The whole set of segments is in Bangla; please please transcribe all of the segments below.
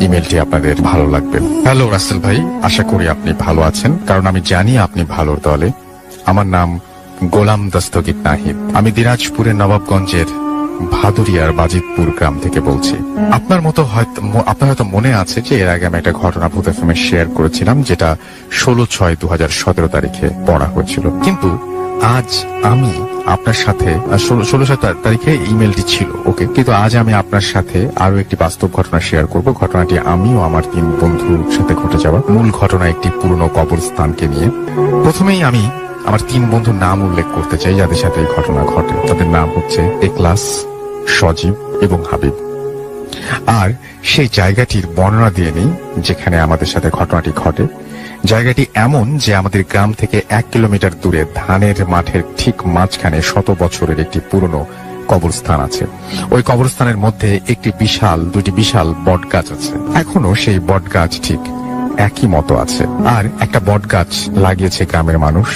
ইমেলটি আপনাদের ভালো লাগবে। হ্যালো, রাসেল ভাই, আশা করি আপনি ভালো আছেন। কারণ আমি জানি আপনি ভালোর দলে। আমার নাম গোলাম দস্তগীর নাহিদ। আমি দিনাজপুরের নবাবগঞ্জের ভাদুরিয়ার বাজিতপুর গ্রাম থেকে বলছি। আপনার মতো হয়তো আপনার হয়তো মনে আছে যে এর আগে আমি একটা ঘটনা ভূত শেয়ার করেছিলাম, যেটা ষোলো ছয় দু সতেরো তারিখে পড়া হয়েছিল। কিন্তু আজ আমি আপনার সাথে ষোলো তারিখে ইমেলটি ছিল, ওকে? কিন্তু আজ আমি আপনার সাথে আরও একটি বাস্তব ঘটনা শেয়ার করব। ঘটনাটি আমি ও আমার তিন বন্ধুর সাথে ঘটে যাওয়া মূল ঘটনা একটি পুরনো কবরস্থানকে নিয়ে। প্রথমেই আমি আমার তিন বন্ধুর নাম উল্লেখ করতে চাই, যাদের সাথে এই ঘটনা ঘটে। তাদের নাম হচ্ছে একলাস সজীব এবং হাবিব। আর সেই জায়গাটির বর্ণনা দিয়ে নেই, যেখানে আমাদের সাথে ঘটনাটি ঘটে। জায়গাটি এমন যে আমাদের গ্রাম থেকে এক কিলোমিটার দূরে ধানের মাঠের ঠিক মাঝখানে শত বছরের একটি পুরনো কবরস্থান আছে। ওই কবরস্থানের মধ্যে একটি বিশাল দুটি বিশাল বট গাছ আছে। এখনও সেই বট গাছ ঠিক একই মতো আছে। আর একটা বট গাছ লাগিয়েছে গ্রামের মানুষ।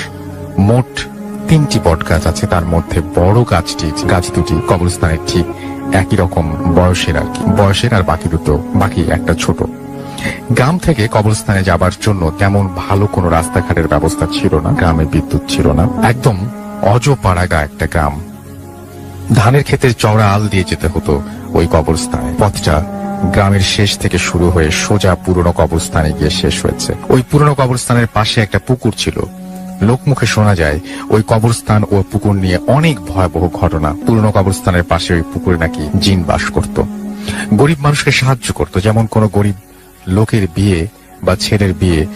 মোট তিনটি বট গাছ আছে। তার মধ্যে বড় গাছটি, গাছ দুটি কবরস্থানের ঠিক একই রকম বয়সের আর কি। বয়সের আর বাকি দুটো, বাকি একটা ছোট। গ্রাম থেকে কবরস্থানে যাবার জন্য তেমন ভালো কোনো রাস্তাঘাটের ব্যবস্থা ছিল না, গ্রামে বিদ্যুৎ ছিল না। একদম অজপাড়াগা একটা গ্রাম। ধানের ক্ষেতের চওড়া আল দিয়ে যেতে হতো ওই কবরস্থানে। পথটা গ্রামের শেষ থেকে শুরু হয়ে সোজা পুরনো কবরস্থানে গিয়ে শেষ হয়েছে। ওই পুরনো কবরস্থানের পাশে একটা পুকুর ছিল। লোকমুখে শোনা যায়, ওই কবরস্থান ও পুকুর নিয়ে অনেক ভয়াবহ ঘটনা। পুরনো কবরস্থানের পাশে ওই পুকুরে নাকি জিন বাস করত। গরিব মানুষকে সাহায্য করত, যেমন কোনো গরিব লোকের বিয়ে বা ছেলের বিয়ে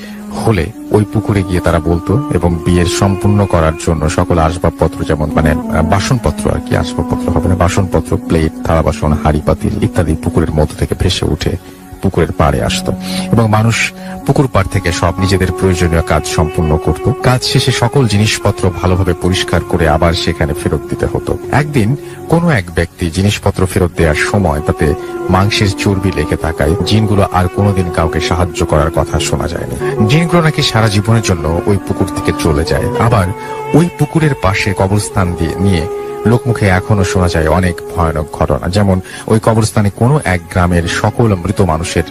হলে ওই পুকুরে গিয়ে তারা বলতো এবং বিয়ের সম্পূর্ণ করার জন্য সকল আসবাবপত্র যেমন মানে বাসনপত্র আর কি, আসবাবপত্র হবে না, বাসনপত্র প্লেট থালা বাসন, হাড়ি পাতিল ইত্যাদি পুকুরের মধ্য থেকে ভেসে উঠে পুকুরের পাড়ে আসতো। এবং মানুষ পুকুর পাড় থেকে সব নিজেদের প্রয়োজনীয় কাজ সম্পূর্ণ করত। কাজ শেষে সকল জিনিসপত্র ভালোভাবে পরিষ্কার করে আবার সেখানে ফেরত দিতে হতো। একদিন কোনো এক ব্যক্তি জিনিসপত্র ফেরত দেওয়ার সময় তাতে মাংসের চর্বি লেগে থাকায় জিনগুলো আর কোনোদিন কাউকে সাহায্য করার কথা শোনা যায়নি। জিনগুলো নাকি সারা জীবনের জন্য ওই পুকুর থেকে চলে যায়। আবার ওই পুকুরের পাশে কবরস্থান দিয়ে নিয়ে লোকমুখে এখনও শোনা যায় অনেক ভয়ানক ঘটনা। যেমন ওই কবরস্থানে কোনো এক গ্রামের সকল মৃত মানুষের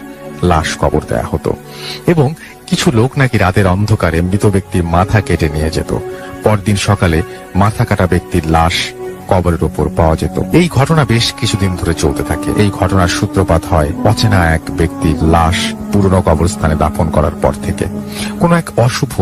লাশ কবর দেয়া হতো। এবং কিছু লোক নাকি রাতের অন্ধকারে মৃত ব্যক্তির মাথা কেটে নিয়ে যেত। পরদিন সকালে মাথা কাটা ব্যক্তির লাশ কবরের উপর পাওয়া যেত। এই ঘটনা বেশ কিছুদিন ধরে চলতে থাকে। এই ঘটনার সূত্রপাত হয় অচেনা এক ব্যক্তির লাশ পুরনো কবরস্থানে দাফন করার পর থেকে। কোন এক অশুভ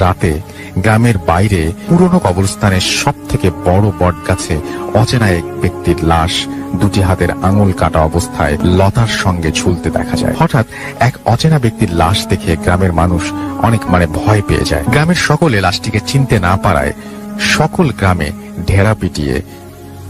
রাতে গ্রামের বাইরে পুরনো কবরস্থানের সব থেকে বড় বট গাছে অচেনা এক ব্যক্তির লাশ দুটি হাতের আঙুল কাটা অবস্থায় লতার সঙ্গে ঝুলতে দেখা যায়। হঠাৎ এক অচেনা ব্যক্তির লাশ দেখে গ্রামের মানুষ অনেক মানে ভয় পেয়ে যায়। গ্রামের সকলে লাশটিকে চিনতে না পারায় সকল গ্রামে ঢেরা পিটিয়ে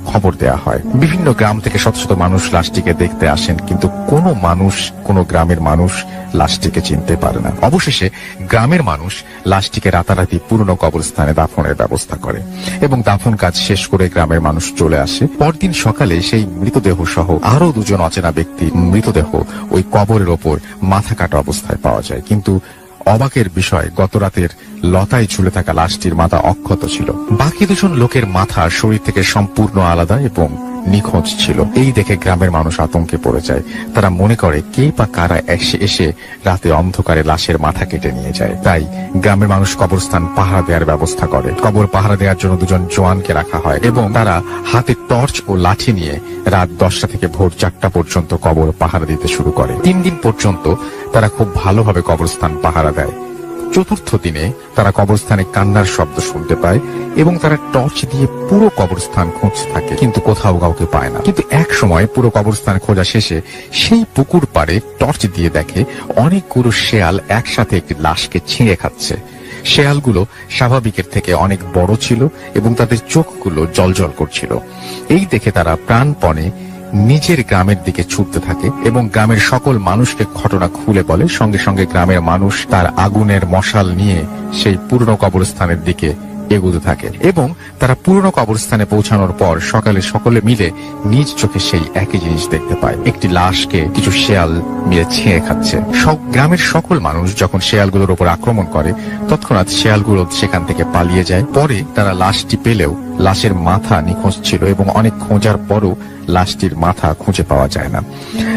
খবর দেয়া হয়। বিভিন্ন গ্রাম থেকে শত শত মানুষ লাশটিকে দেখতে আসেন, কিন্তু কোনো মানুষ, কোনো গ্রামের মানুষ লাশটিকে চিনতে পারে না। অবশেষে গ্রামের মানুষ লাশটিকে রাতারাতি পুরনো কবরস্থানে দাফনের ব্যবস্থা করে এবং দাফন কাজ শেষ করে গ্রামের মানুষ চলে আসে। পরদিন সকালে সেই মৃতদেহ সহ আরও দুজন অচেনা ব্যক্তি মৃতদেহ ওই কবরের ওপর মাথা কাটা অবস্থায় পাওয়া যায়। কিন্তু অবাকের বিষয় গত রাতের লতায় ঝুলে থাকা লাশটির মাথা অক্ষত ছিল। বাকি দুজন লোকের মাথা শরীর থেকে সম্পূর্ণ আলাদা এবং নিখোঁজ ছিল। এই দেখে গ্রামের মানুষ আতঙ্কে পড়ে যায়। তারা মনে করে, কে বা কারা এসে এসে রাতে অন্ধকারে লাশের মাথা কেটে নিয়ে যায়। তাই গ্রামের মানুষ কবরস্থান পাহারা দেওয়ার ব্যবস্থা করে। কবর পাহারা দেওয়ার জন্য দুজন জওয়ানকে রাখা হয় এবং তারা হাতে টর্চ ও লাঠি নিয়ে রাত দশটা থেকে ভোর চারটা পর্যন্ত কবর পাহারা দিতে শুরু করে। তিন দিন পর্যন্ত তারা খুব ভালোভাবে কবরস্থান পাহারা দেয়। চতুর্থ দিনে তারা কবরস্থানে কান্নার শব্দ শুনতে পায় এবং তারা টর্চ দিয়ে পুরো কবরস্থান খুঁজতে থাকে, কিন্তু কোথাও কাউকে পায় না। কিন্তু এক সময় পুরো কবরস্থান খোঁজা শেষে সেই পুকুর পাড়ে টর্চ দিয়ে দেখে অনেকগুলো শেয়াল একসাথে একটি লাশকে ছিঁড়ে খাচ্ছে। শেয়ালগুলো স্বাভাবিকের থেকে অনেক বড় ছিল এবং তাদের চোখগুলো জলজল করছিল। এই দেখে তারা প্রাণপণে নিজের গ্রামের দিকে ছুটতে থাকে এবং গ্রামের সকল মানুষকে ঘটনা খুলে বলে। সঙ্গে সঙ্গে গ্রামের মানুষ তার আগুনের মশাল নিয়ে সেই পুরনো কবরস্থানের দিকে এগুতে থাকে। এবং তারা পুরনো কবরস্থানে পৌঁছানোর পর সকালে সকলে মিলে নিজ চোখে সেই একই জিনিস দেখতে পায়। একটি লাশকে কিছু শেয়াল মিলে ছেঁড়ে খাচ্ছে। গ্রামের সকল মানুষ যখন শেয়ালগুলোর উপর আক্রমণ করে, তৎক্ষণাৎ শেয়ালগুলো সেখান থেকে পালিয়ে যায়। পরে তারা লাশটি পেলেও লাশের মাথা নিখোঁজ ছিল এবং অনেক খোঁজার পরও লাশটির মাথা খুঁজে পাওয়া যায় না।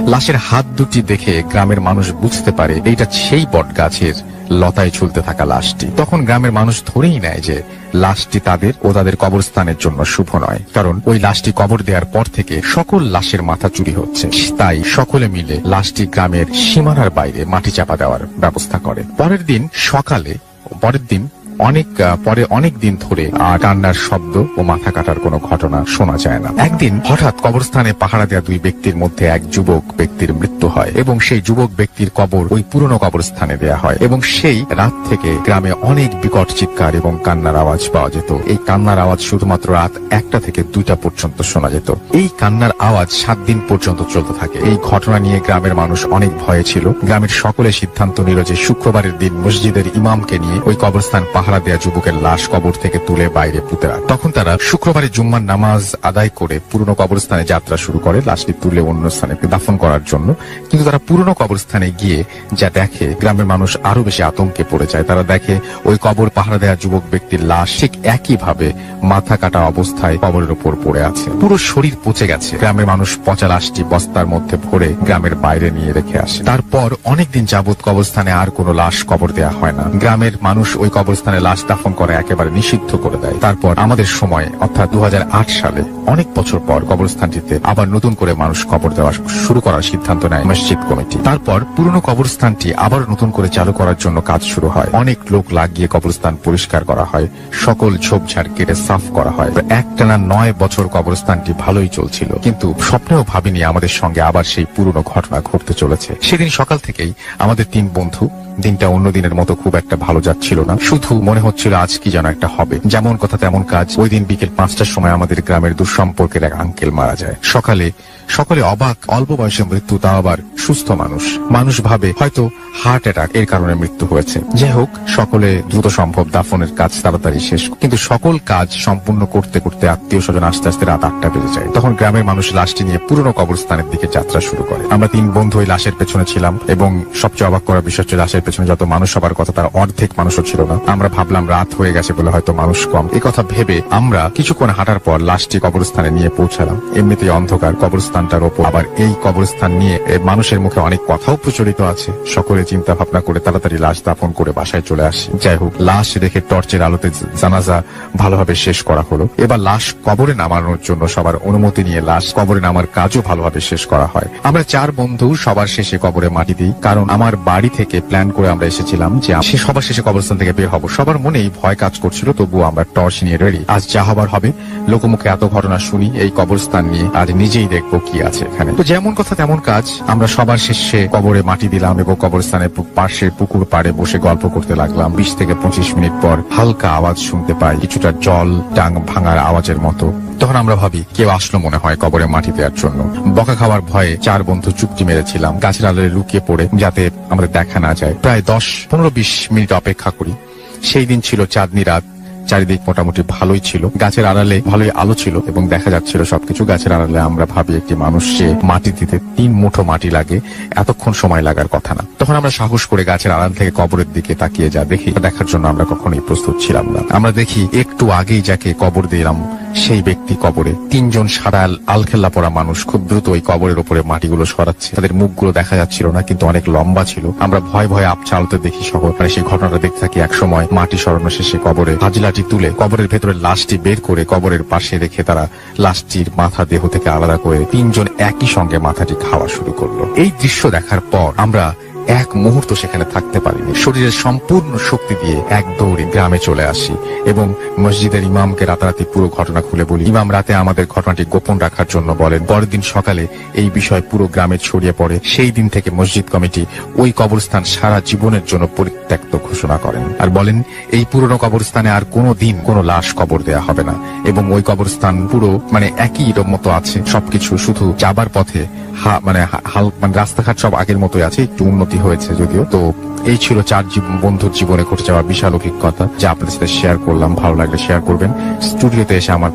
লাশের হাত দুটি দেখে গ্রামের মানুষ বুঝতে পারে, এইটা সেই বট গাছের লতায় ঝুলতে থাকা লাশটি। তখন গ্রামের মানুষ ধরেই নেয় যে, লাশটি তাদের ও তাদের কবরস্থানের জন্য শুভ নয়। কারণ ওই লাশটি কবর দেওয়ার পর থেকে সকল লাশের মাথা চুরি হচ্ছে। তাই সকলে মিলে লাশটি গ্রামের সীমানার বাইরে মাটি চাপা দেওয়ার ব্যবস্থা করে। পরের দিন সকালে, পরের দিন অনেক পরে অনেক দিন ধরে কান্নার শব্দ ও মাথা কাটার কোনো ঘটনা শোনা যায় না। একদিন হঠাৎ কবরস্থানে পাহারা দেওয়া দুই ব্যক্তির মধ্যে এক যুবক ব্যক্তির মৃত্যু হয় এবং সেই যুবক ব্যক্তির কবর ওই পুরনো কবরস্থানে দেয়া হয় এবং সেই রাত থেকে গ্রামে অনেক বিকট চিৎকার এবং কান্নার আওয়াজ পাওয়া যেত। এই কান্নার আওয়াজ শুধুমাত্র রাত একটা থেকে দুইটা পর্যন্ত শোনা যেত। এই কান্নার আওয়াজ সাত দিন পর্যন্ত চলতে থাকে। এই ঘটনা নিয়ে গ্রামের মানুষ অনেক ভয়ে ছিল। গ্রামের সকলে সিদ্ধান্ত নিল যে শুক্রবারের দিন মসজিদের ইমামকে নিয়ে ওই কবরস্থান পাহারা দেয়া যুবকের লাশ কবর থেকে তুলে বাইরে পুঁতে রাখ। তখন তারা শুক্রবারে জুম্মার নামাজ আদায় করে পুরনো কবরস্থানে যাত্রা শুরু করে, লাশটি তুলে অন্য স্থানে দাফন করার জন্য। কিন্তু তারা পুরনো কবরস্থানে গিয়ে যা দেখে, গ্রামের মানুষ আরও বেশি আতঙ্কে পড়ে যায়। তারা দেখে, ওই কবর পাহারা দেওয়া যুবক ব্যক্তির লাশ ঠিক একইভাবে মাথা কাটা অবস্থায় কবরের উপর পড়ে আছে। পুরো শরীর পচে গেছে। গ্রামের মানুষ পচা লাশটি বস্তার মধ্যে ভরে গ্রামের বাইরে নিয়ে রেখে আসে। তারপর অনেকদিন যাবৎ কবরস্থানে আর কোনো লাশ কবর দেয়া হয় না। গ্রামের মানুষ ওই কবরস্থানে লাশ দাফন করা একেবারে নিষিদ্ধ করে দেয়। তারপর আমাদের সময়, অর্থাৎ দু সালে, অনেক বছর পর কবরস্থানটিতে আবার নতুন করে মানুষ কবর দেওয়া শুরু করার সিদ্ধান্ত নেয় মসজিদ কমিটি। তারপর পুরনো কবরস্থানটি আবার নতুন করে চালু করার জন্য কাজ শুরু হয়। অনেক লোক লাগিয়ে কবরস্থান পরিষ্কার করা হয়। সকল ঝোপঝাড় কেটে সাফ করা হয়। একটানা নয় বছর কবরস্থানটি ভালোই চলছিল। কিন্তু স্বপ্নেও ভাবিনি আমাদের সঙ্গে আবার সেই পুরনো ঘটনা ঘটতে চলেছে। সেদিন সকাল থেকেই আমাদের তিন বন্ধু দিনটা অন্য দিনের মতো খুব একটা ভালো যাচ্ছিল না। শুধু মনে হচ্ছিল আজ কি যেন একটা হবে। যেমন কথা তেমন কাজ। ওই দিন বিকেল পাঁচটার সময় আমাদের গ্রামের দুঃসম্পর্কের এক আঙ্কেল মারা যায়। সকালে, সকলে অবাক, অল্প বয়সে মৃত্যু তা আবার সুস্থ মানুষ। মানুষ ভাবে হয়তো হার্ট অ্যাটাক এর কারণে মৃত্যু হয়েছে। যাই হোক, সকলে দ্রুত সম্ভব দাফনের কাজ তাড়াতাড়ি শেষ কিন্তু সকল কাজ সম্পূর্ণ করতে করতে আত্মীয় স্বজন আস্তে আস্তে রাত আটটা বেজে যায়। তখন গ্রামের মানুষ লাশটি নিয়ে পুরনো কবরস্থানের দিকে যাত্রা শুরু করে। আমরা তিন বন্ধু ওই লাশের পেছনে ছিলাম এবং সবচেয়ে অবাক করার বিষয় হচ্ছে লাশের পেছনে যত মানুষ হবার কথা তার অর্ধেক মানুষও ছিল না। আমরা ভাবলাম রাত হয়ে গেছে বলে হয়তো মানুষ কম। এই কথা ভেবে আমরা কিছুক্ষণ হাঁটার পর লাশটি কবরস্থানে নিয়ে পৌঁছালাম। এমনিতেই অন্ধকার, কবরস্থানটার ওপর। আবার এই কবরস্থান নিয়ে মানুষের মুখে অনেক কথাও প্রচলিত আছে। সকলে চিন্তা ভাবনা করে তাড়াতাড়ি লাশ দাফন করে বাসায় চলে আসি। যাই হোক, লাশ রেখে টর্চের আলোতে জানাজা ভালোভাবে শেষ করা হলো। এবার লাশ কবরে নামানোর জন্য সবার অনুমতি নিয়ে লাশ কবরে নামার কাজও ভালোভাবে শেষ করা হয়। আমরা চার বন্ধু সবার শেষে কবরে মাটি দিই, কারণ আমার বাড়ি থেকে প্ল্যান করে আমরা এসেছিলাম যে সে সবার শেষে কবরস্থান থেকে বের হব। সবার মনেই ভয় কাজ করছিল, তবুও আমরা টর্চ নিয়ে রেডি আজ যা হবার হবে, লোকমুখে এত ঘটনা শুনি, এই কবরস্থান নিয়ে আজ নিজেই দেখব কি আছে এখানে। তো যেমন কথা তেমন কাজ, আমরা সবার শেষে কবরে মাটি দিলাম এবং কবরস্থানের পাশে পুকুর পাড়ে বসে গল্প করতে লাগলাম। বিশ থেকে পঁচিশ মিনিট পর হালকা আওয়াজ শুনতে পাই, কিছুটা জল টাং ভাঙার আওয়াজের মতো। তখন আমরা ভাবি, কেউ আসলো মনে হয় কবরে মাটি দেওয়ার জন্য। বকা খাওয়ার ভয়ে চার বন্ধু চুপটি মেরেছিলাম। গাছের আলোয় লুকিয়ে পড়ে যাতে আমাদের দেখা না যায়। প্রায় দশ, পনেরো, বিশ মিনিট অপেক্ষা করি। সেই দিন ছিল চাঁদনি রাত। চারিদিক মোটামুটি ভালোই ছিল। গাছের আড়ালে ভালোই আলো ছিল এবং দেখা যাচ্ছিল সবকিছু। গাছের আড়ালে আমরা ভাবি একটি মানুষ সে মাটি দিতে তিন মুঠো মাটি লাগে, এতক্ষণ সময় লাগার কথা না। তখন আমরা সাহস করে গাছের আড়াল থেকে কবরের দিকে তাকিয়ে যা দেখি দেখার জন্য আমরা কখনোই প্রস্তুত ছিলাম না। আমরা দেখি একটু আগেই যাকে কবর দিলাম সেই ব্যক্তি কবরে। তিনজন সাদা আলখেল্লা পরা মানুষ খুব দ্রুত ওই কবরের উপরে মাটিগুলো সরাচ্ছে। তাদের মুখগুলো দেখা যাচ্ছিল না, কিন্তু অনেক লম্বা ছিল। আমরা ভয় ভয়ে আপচা আলোতে দেখি সহ মানে সেই ঘটনাটা দেখতে থাকি এক সময় মাটি সরানো শেষে কবরে হাজিলাটি তুলে কবরের ভেতরে লাশটি বের করে কবরের পাশে রেখে তারা লাশটির মাথা দেহ থেকে আলাদা করে তিনজন একই সঙ্গে মাথাটি খাওয়া শুরু করল। এই দৃশ্য দেখার পর আমরা এক মুহূর্ত সেখানে থাকতে পারিনি। শরীরের সম্পূর্ণ শক্তি দিয়ে এক দৌড়ে গ্রামে চলে আসি এবং মসজিদের ইমামকে রাতারাতি পুরো ঘটনা খুলে বলি। ইমাম রাতে আমাদের ঘটনাটি গোপন রাখার জন্য বলেন, পরের দিন সকালে এই বিষয় পুরো গ্রামে ছড়িয়ে পড়ে। সেই দিন থেকে মসজিদ কমিটি ওই কবরস্থান সারা জীবনের জন্য পরিত্যক্ত ঘোষণা করেন আর বলেন, এই পুরনো কবরস্থানে আর কোনো দিন কোনো লাশ কবর দেয়া হবে না এবং ওই কবরস্থান পুরো মানে একই মতো আছে। সবকিছু শুধু যাবার পথে হা মানে মানে রাস্তাঘাট সব আগের মতোই আছে, একটু উন্নত ক্ষতি হয়েছে যদিও। তো এই ছিল চার বন্ধুর জীবনে ঘটে যাওয়া বিশাল অভিজ্ঞতা যা আপনাদের সাথে শেয়ার করলাম। ভালো লাগলে শেয়ার করবেন। স্টুডিওতে এসে আমার